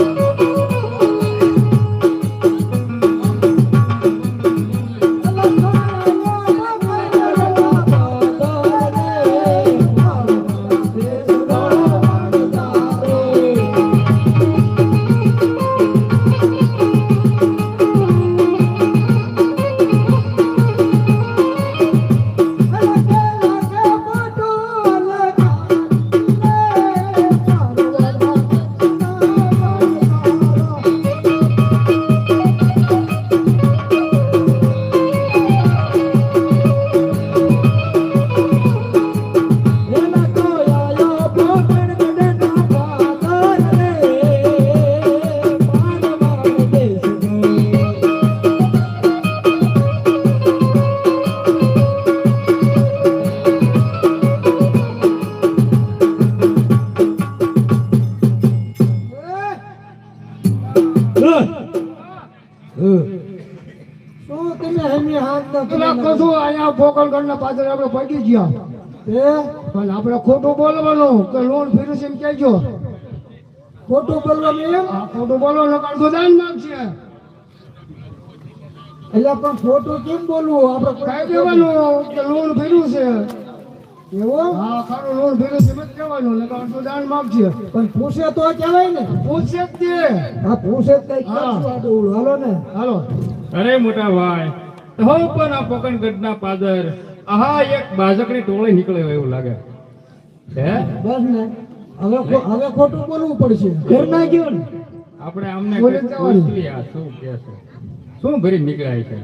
શું અહીંયા ફોકલગઢના આપણે પડી ગયા. એ? પણ આપણે ખોટું બોલવાનું કે લોન ફેરું એમ કહેજો. ખોટું બોલવાનું એમ? ખોટું બોલવાનું કારણ ગોદાન નાખશે એટલે પણ ખોટું કેમ બોલવું? આપણે કઈ દેવાનું કે લોન ફેરવું છે. એવું હા ખારું લોન ફેરું છે જ કહેવાનું. કારણ ગોદાન માગશે. પણ પૂછે તો કહેવાય ને. પૂછે જ તે. હા પૂછે જ કઈ. હાલો ને. હાલો. અરે મોટા ભાઈ હો પણ આ પોકણગઢના પાદર. આહા એક બાજકની ટોળી નીકળે એવું લાગે. હે? બસ ને. હવે હવે ખોટું બોલવું પડશે. ઘર ના ગયો ને. આપણે આમને આ શું કે છે? શું ભરી નીકળાય છે?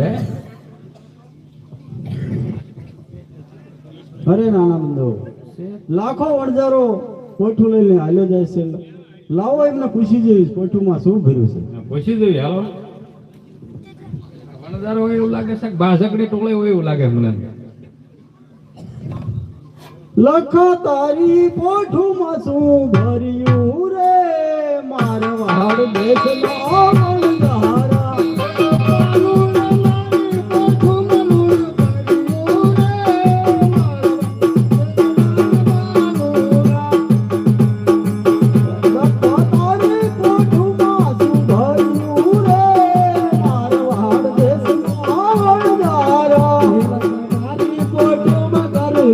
હે? અરે નાના બંધો. લાખો વણજારો કોઠું લઈને હાલ્યો જાય છે. લાવો એમને પૂછી જઈશ કોઠુંમાં શું ભર્યું છે. પૂછી જોઈએ હાલો. વણદારો હોય એવું લાગે છે ભાષકડી ટોળે હોય એવું લાગે મને. લખ તારી પોઠુંમાં શું ભર્યું રે? મારવાડ દેશ નો લખો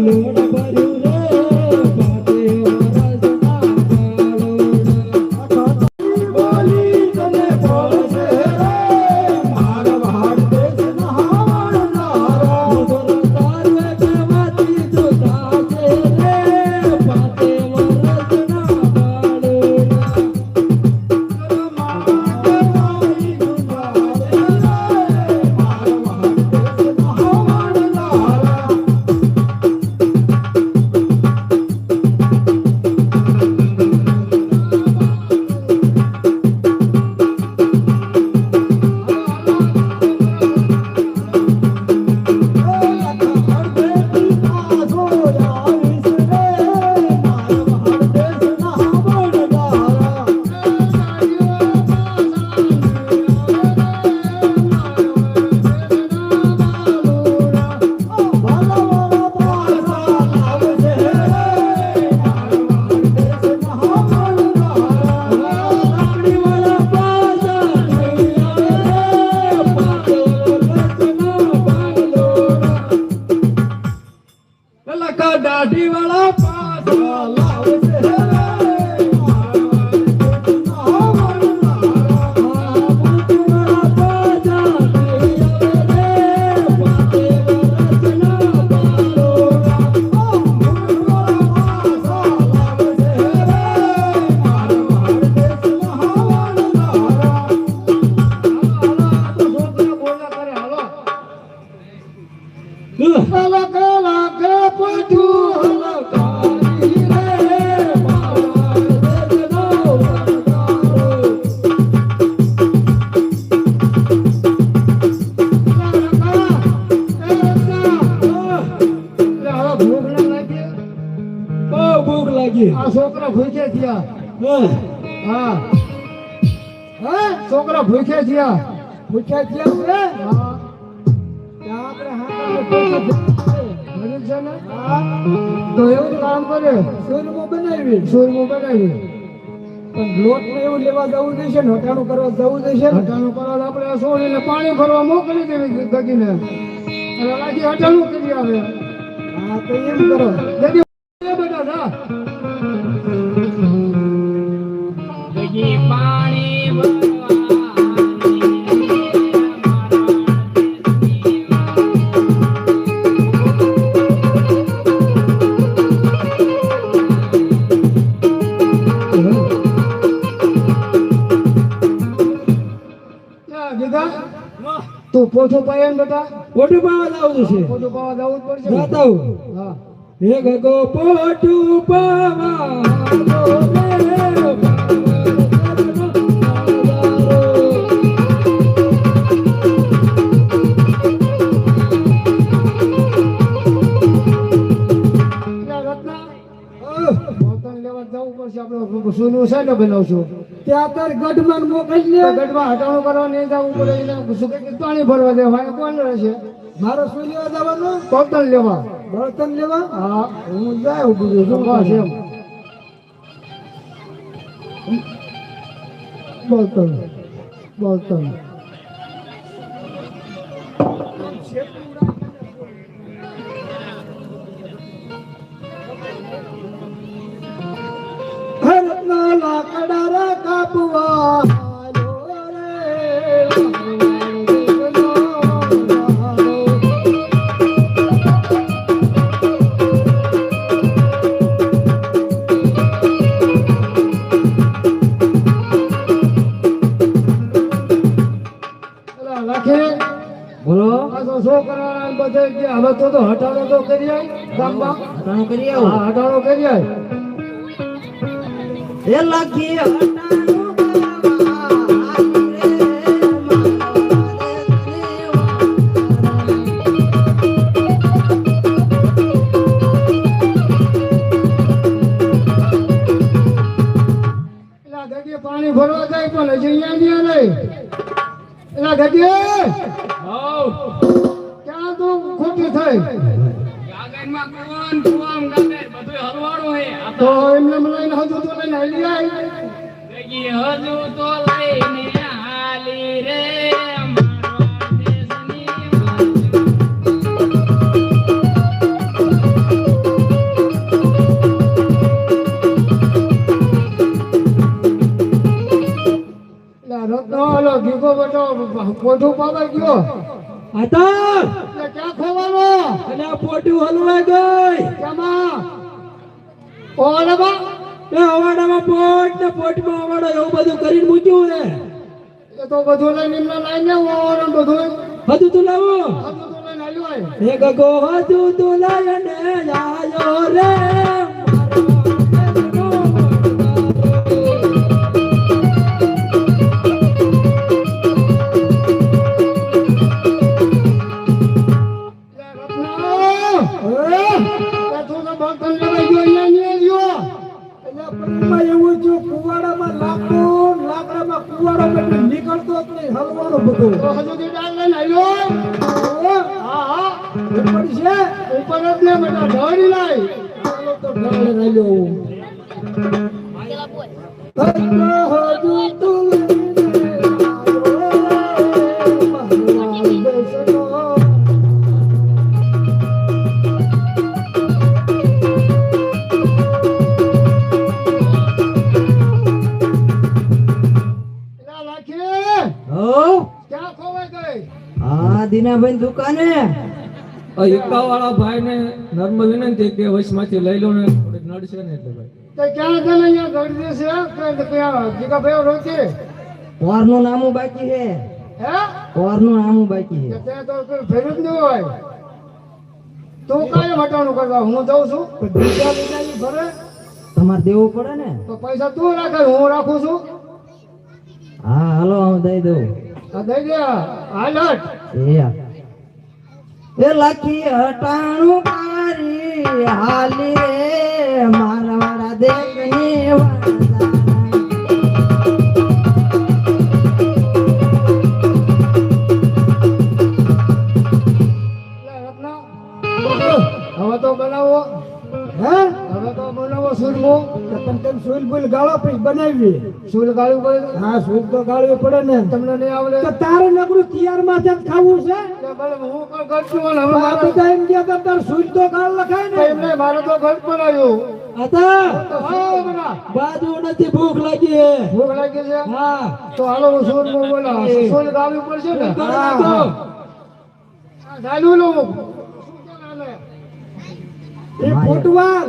amor આ છોકરા ભૂખ્યા થયા. હા. હા? છોકરા ભૂખ્યા થયા. પૂછ્યા છે? છે ને તો એવું કામ કરે. સુરમો બનાવી સુરમું બનાવી પણ લોટ ને એવું લેવા જવું જશે ને હટાણું કરવા જવું જશે ને? હટાણું કરવા આપણે આપણે છોડીને પાણી ભરવા મોકલી દેવી ગગીને અને લાગી હટાણું કરી આવે. હા તો એમ કરો. ગગી એ બેટા જા પાણી પોછું પાય ને બેટા? પોટું પાવા જવું છે. પોછું પાવા જવું જ પડશે? જાતા હું હા. હે ગગો પોટુ પાવા જવું પડશે આપણે. સૂનું છે ને બનાવશું ત્યાં તાર ગઢમાં મોકલી લે. ગઢમાં હટાણો કરવા નહીં જવું પડે એને શું કે પાણી ભરવા દેવા કોણ રહેશે મારો શું લેવા જવાનો બળતણ લેવા? બળતણ લેવા? હા. હું જાય બીજું શું બસ એમ. બળતણ. બળતણ. હવે તો તો હટાણો તો કરી આય ગામમાં હટાણું કરી હા હટાણો કરી એ લખી આ ગઈ કેમાં એ પોટ ને પોટમાં એવું બધું કરીને મૂક્યું ને એ તો બધું લઈને એમને લઈને બધું તું લાવો. લઈને આય ગગો હજુ તું લાયને આયો રે. તો ઢાળે. હજુ તું દીનાભાઈ દુકાને? એકાવાળા ભાઈને નર્મ વિનંતી કે વચમાંથી લઈ લો ને થોડીક નડશે ને એટલે ભાઈ. પોરનું નામું બાકી છે. પોરનું નામું બાકી છે. તું કાય વટાણું કરવા? હું જાઉં છું? બીજા બીજા ભરે. તમારે દેવું પડે ને. તો પૈસા તું રાખે હું રાખું છું? હા હાલો હું દઈ દઉં. આ દઈ દે હાલટ એ. એ લખી હટાણું બુઈલ ગાળો પછી બનાવીએ. સુલ ગાળવું પડે હા સુલ તો ગાળવી પડે ને. તમને નહીં આવડે? તો તારે નકરું તૈયારમાં ખાવું છે? હું પણ કરશું હવે આ બધા એમ કે તાર સૂટ તો ગાળ લખાય ને. નહીં, તો ઘર પર આવ્યું બાજુ નથી ભૂખ લાગી હે. ભૂખ લાગી છે? હા. તો હાલો હું સૂલ બોલા સૂલ પડશે ને. ગાળું એ ફૂટવાલ.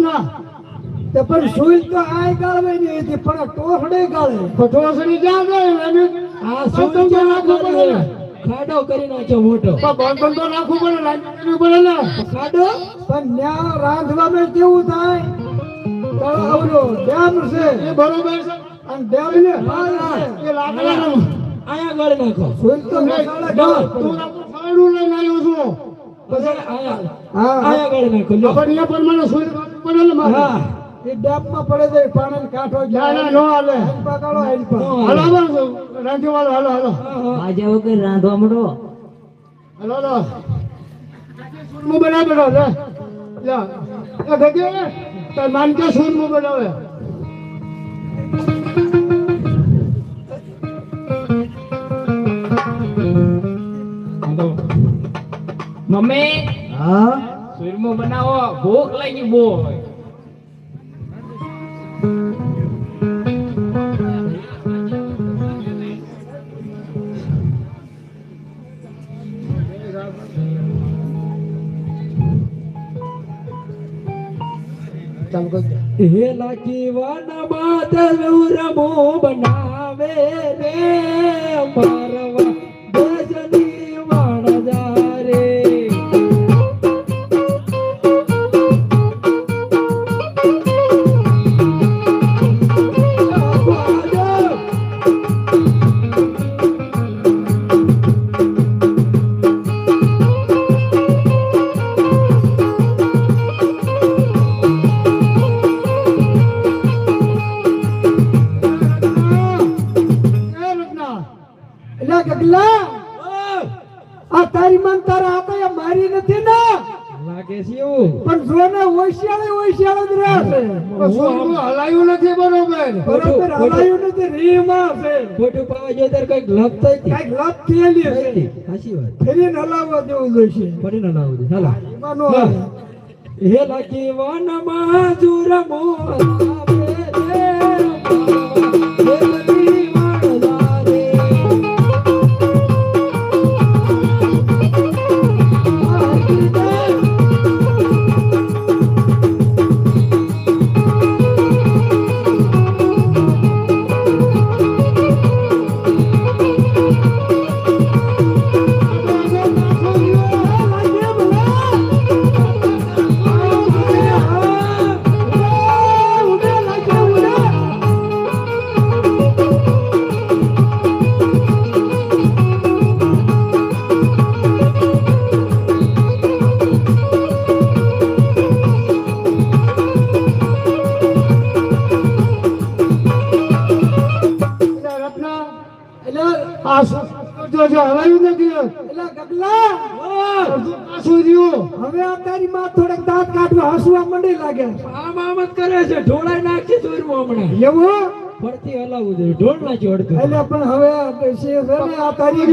રત્ના તે પણ સૂટ તો આય ગાળવે નહીં હતી પણ ટોહડે ગાળે. ઢોસડી જ્યાં ગઈ એની? આ તો સૂટ તો નાખવું પડે ને. ખાડો કરી નાખ્યો મોટો. પણ બંધ તો નાખવું પડે કરવી પડે ને. ખાડો? પણ ન્યા રાંધવામાં કેવું થાય? તળાવનો ડેમ છે. એ બરોબર છે. અને ડેમ ને એ લાકડાનું આયા ગાળી નાખો. સૂટ તો ગાળ તું ખાવાનું લઈને આવ્યો છું. પછી આયા આયા ગાળી નાખો. પણ એ પ્રમાણે સુઈ કરવું પડે મારે. હા એ પડે છે પાણી કાંઠો ના ના નો હાલે. હેલપા હાલો. હાલો રાંધી વાળો હાલો હાલો આજે વગર રાંધવા મળો હાલો હાલો. સુરમું બનાવે બેઠો લે. લે. એ ગગી તાર માન કે સુરમું બનાવે. મમ્મી? હા? સુરમો બનાવો ભૂખ લાગી બહુ કરી હે લાખી વાનમાં બાદ બનાવે. રે હલાયું નથી બરોબર. બરોબર હલાયું નથી રીમાં છે ખોટું પાવા જોઈએ ત્યારે કંઈક લપ થઈ હતી. કંઈક લાભ થયેલી હતી. સાચી વાત. ફેરીને હલાવવા જેવું જોઈશે. ફરી ના લાવું દે. હાલો. એમાં નો હે. લાખી વાનમાં જુરમો બનાવે રે એવું હલાવવું જોઈએ. ઢોળ નાખ્યો અડધું. એટલે પણ હવે છે ને આ તારી.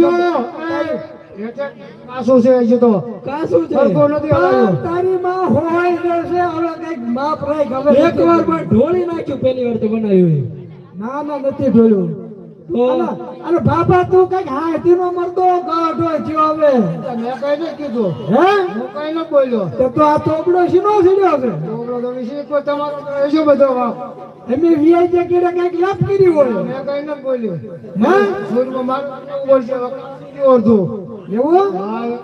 તારી- એટલે છે હજી તો. કાશું છે. સરખો નથી હલાવ્યો તારી માં હોય જશે હવે કંઈક માપ રાખ. હવે એક વાર પણ ઢોળી નાખ્યું પેલી વાર તો બનાવ્યું ના ના નથી જોયું બાબા તું કંઈક હાથીનો મરદો ગાઢો થયો હવે. મેં કઈ ને કીધું. હે? હું કઈ ન બોલ્યો. તો તો આ તોબડો શીનો છે? છોકરો તો વિશે કોઈ તમારો હજુ બધો વાપ એમની વીઆઈ જગ્યાએ કંઈક લાભ કરી હોય. મેં કઈ ન બોલ્યો. હે? સૂરમાં મારું બોલશે એવું? હા.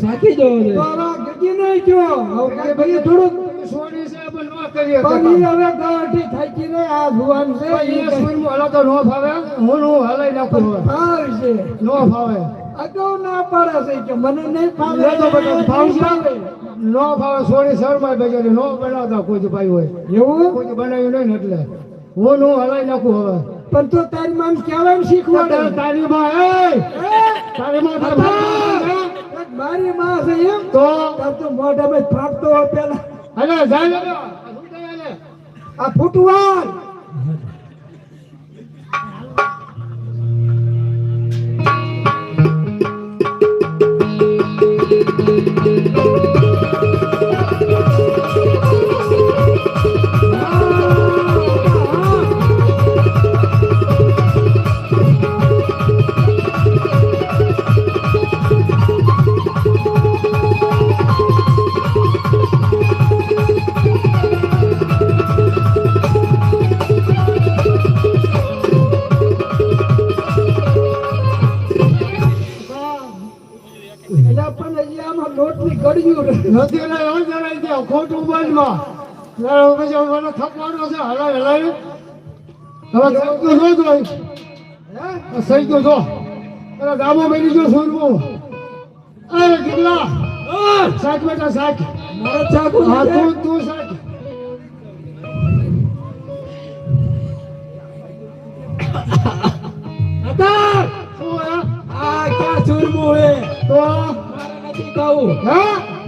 સાચી છે તો ગજી નહીં ગયો હવે ભાઈ થોડુંક સોની છે પણ ન કરીએ પણ હવે ગાંઠી થાકી રે આ ભુવન છે પણ ઈ એ કઈ સૂરમાં ન ફાવે. હું હું હલાઈ નાખું હવે. છે. ન ફાવે. અગાઉ ના પડે છે કે મને નહીં ફાવે. લેતો બધા ફાવે. ન ફાવે સોની શરમાય બેચારી બનાવતા કોઈ ભાઈ હોય. એવું? કોઈ બનાવ્યું નહીં એટલે. હું હું હલાઈ નાખું હવે. પણ તો તારી માન કેવાય શીખવાડે. તારી- માં એ! તારી માં? મારી માં છે એમ? તો? તો મોઢામાં પ્રાપ્ત ફાટતો હોય પેલા. અરે જાય? આ ફૂટવાલ. એટલે રહે. નથી એવું જણાય છે ખોટું ત્યારે પછી મને થકવાનો છે હલાવી હલાવી હવે સૈક્યું જો જોઈ હે? સૈક્યું જો. અરે ગામો મેલી જો સુરવું. અરે કેટલા? સાચ બેટા સાચ મારે ચાકુ હા તું તું સાચ હતા? શું આ ક્યાં ચૂરમું હે? તો નથી કહું. હે?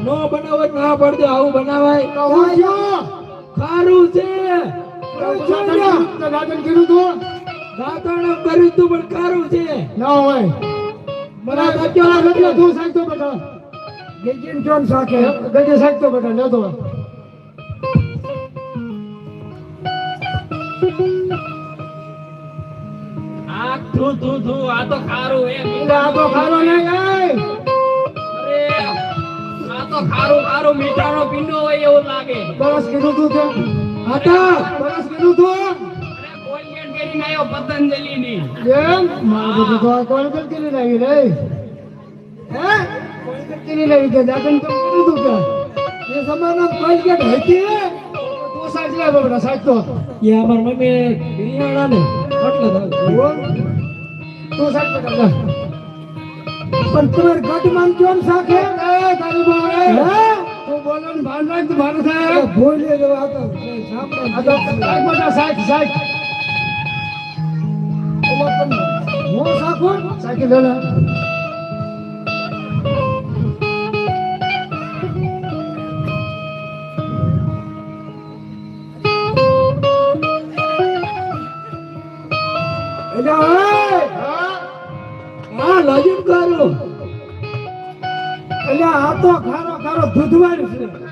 નો બનાવો ના પડજો આવું બનાવાય. કહું ખારું છે. દાદન કર્યું તું દાંતણ કર્યું તું. પણ ખારું છે. ના હોય. મને કેટલા કેટલા તું સાચતો બધા ગેજીન ચોન સાખે ગજે સાચતો બધા લેતો આ તું તું તું આ તો ખારું એ આ તો ખારો નહીં તો ખારું ખારું મીઠાનો પીંડો હોય એવું લાગે. બરસ કીધું તું તે હતા બરસ કીધું તું અરે કોલગેટ કરીને આવ્યો પતંજલિની. એમ? મારું તો આ કોલગેટ કરી લાવી રે? હે? કરી લાવી કે તો કીધું કે. એ જમાના કોલગેટ હતી તું સાચ લે સાચતો એ અમાર મમ્મી બિરિયાણા ને એટલે તો તું સાચ બેટા લે પણ તમારે ગઢમાં ચોન સાખે? એ એ હે? તું બોલો ને ભાન રાખ તું મારું સાહેબ બોલે જો આ તો. સાંભળો આ તો સાચ બેટા સાચ સાચ હું સાખું સાચી લે લે એટલે ખારો દૂધવાર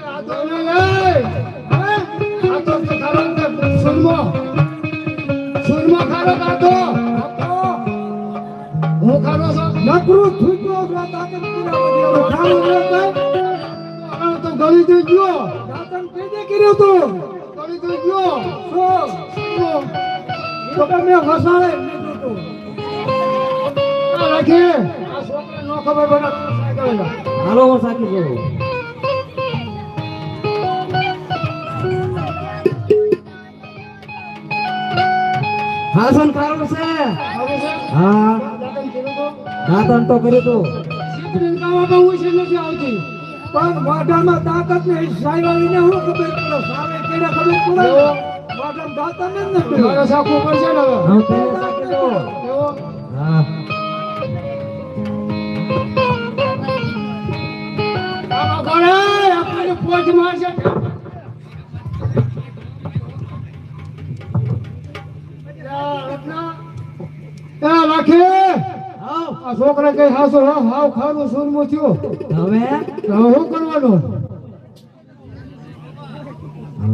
હા. દાંતણ તો કર્યું તું. નથી આવતી. પણ મોઢામાં તાકાત ને સાયવાળીને હું ખબર પડે સામે કેડા ખબર પડે. મોઢામાં દાંતણ જ નથી મારે સાખું છે ને હવે. હું પોચ મારશે. લાખ છોકરા કઈ હાસો હાવ હવે? શું કરવાનું?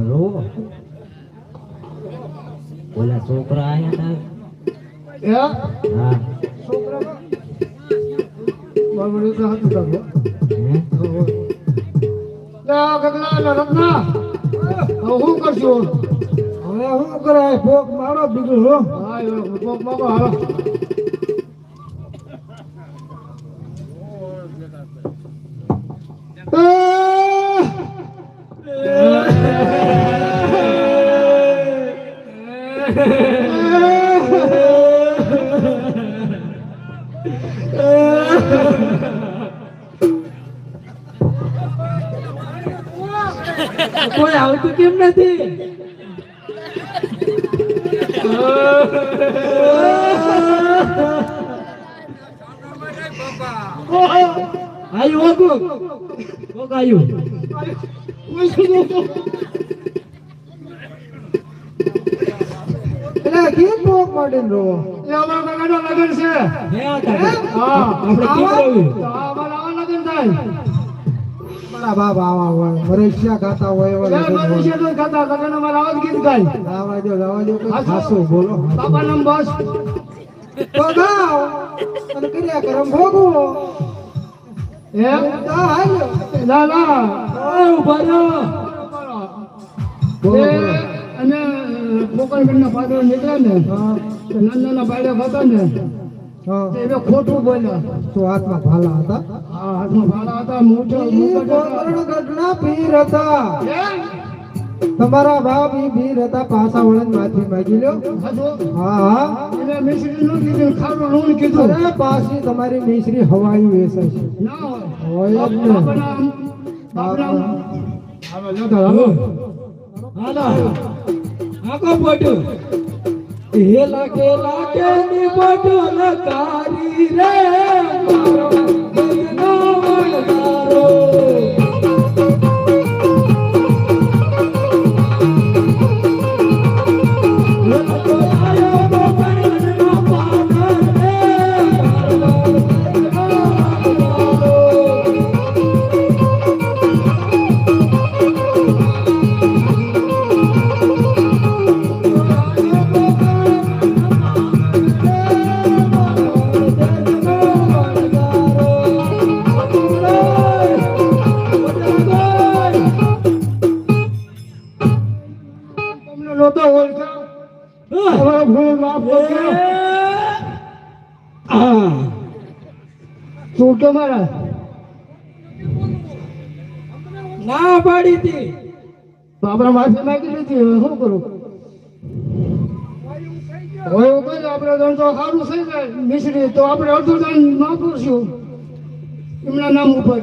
રો ઓલા છોકરા આયા હે હા. બરાબર એ તો હતું તારું. હે? ગગલા લે રત્ના હવે શું કરશું? હવે શું કરાય ભોગ મારો બીજું હો કોઈ આવતું કેમ નથી આયુ કોક કોક આયુ એટલે માંડીને રહો એ અમારા કાકાનો લગન છે હે હા આપણે અમારા આવા લગન થાય. મારા બાપ આવા હોય મરેશિયા ખાતા હોય એવા લે લગ્ન મારું હોય. છે તો ખાતા લગન અમારા આવાજ ગીત ગાય. લાવા દો લાવા દો ખાસો બોલો. બાપા નામ બસ. તો ગાઓ અને કર્યા કરમ ભોગવો. હે? તા હાલ ના ના. ઓય ઊભા રહો. અને પોકરગઢના પાદરો નીકળે ને તો નાના બાળક હતા ને એને ખોટું બોલ્યા. તો હાથમાં ભાલા હતા? તમારા બાપ ઈ ભીર હતા, પાછા વળન માથી માગી લ્યો. હા. હા એને કીધું પાછી તમારી મિશ્રી હવાઈ વેસે છે. રે શું કે મારા ના પાડી હતી. તો આપણે માફી માંગી લીધી હવે શું કરું? હવે એવું કહે આપણે દાન તો સારું થઈ જાય મિશ્રી તો આપણે અડધું દાન ના પૂરશું એમના નામ ઉપર.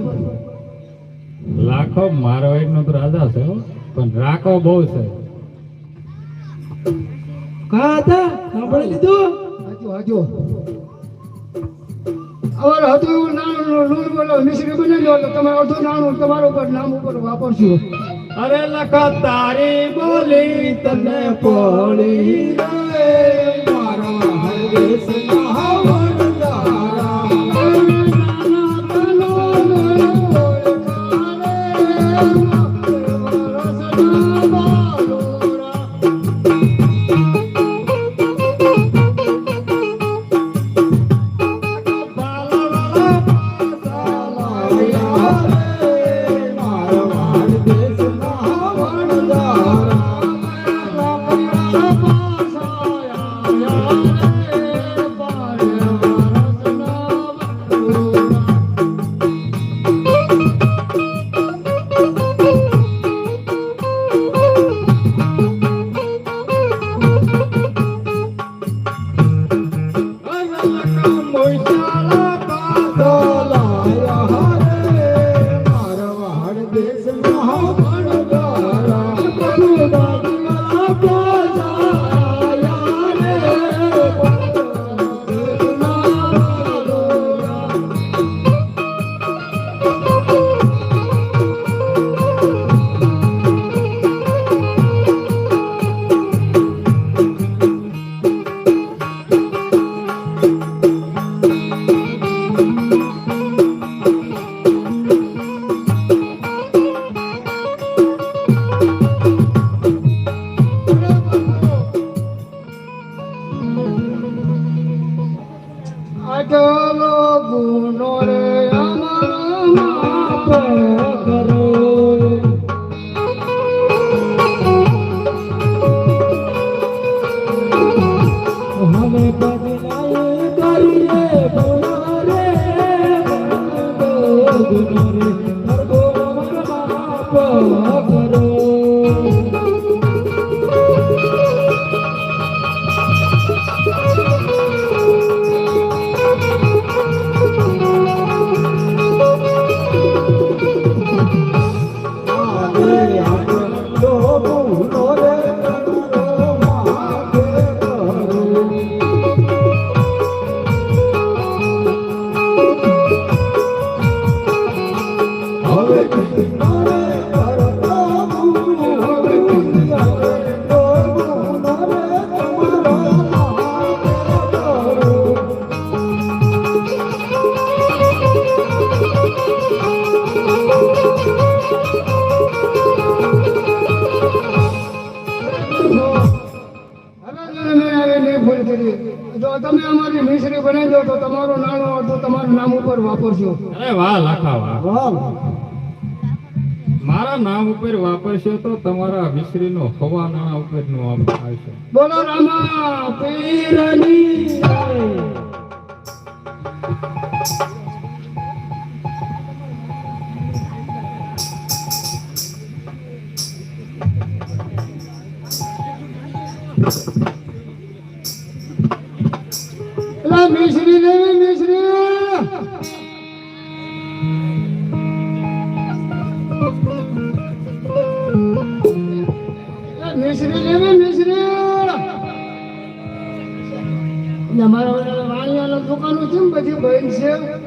લાખો મારો એકનો તો રાજા છે પણ રાખો બહુ છે. કા હતા સાંભળી લીધું? હાજો હાજો અમારે હતું નાણું લૂણ બોલો મિશ્રી બની લો તમે તમારે અડધું નાણું તમારા ઉપર નામ ઉપર વાપરશું. અરે લખા તારી બોલી તને પડી રે. મારા હરદેશના વણજારા. મારા તમારું નાણો અડધું તમારું નામ ઉપર વાપરશો. અરે વાહ લાખા વાહ. મારા નામ ઉપર વાપરશો તો તમારા મિશ્રીનો હવા નાણા ઉપર નો આવશે. બોલો રામા પીરની Thank એલા મિશ્રી લેવી મિશ્રી મિશ્રી લેવી મિશ્રી ને મારા દુકાનો છે બધી બંધ છે?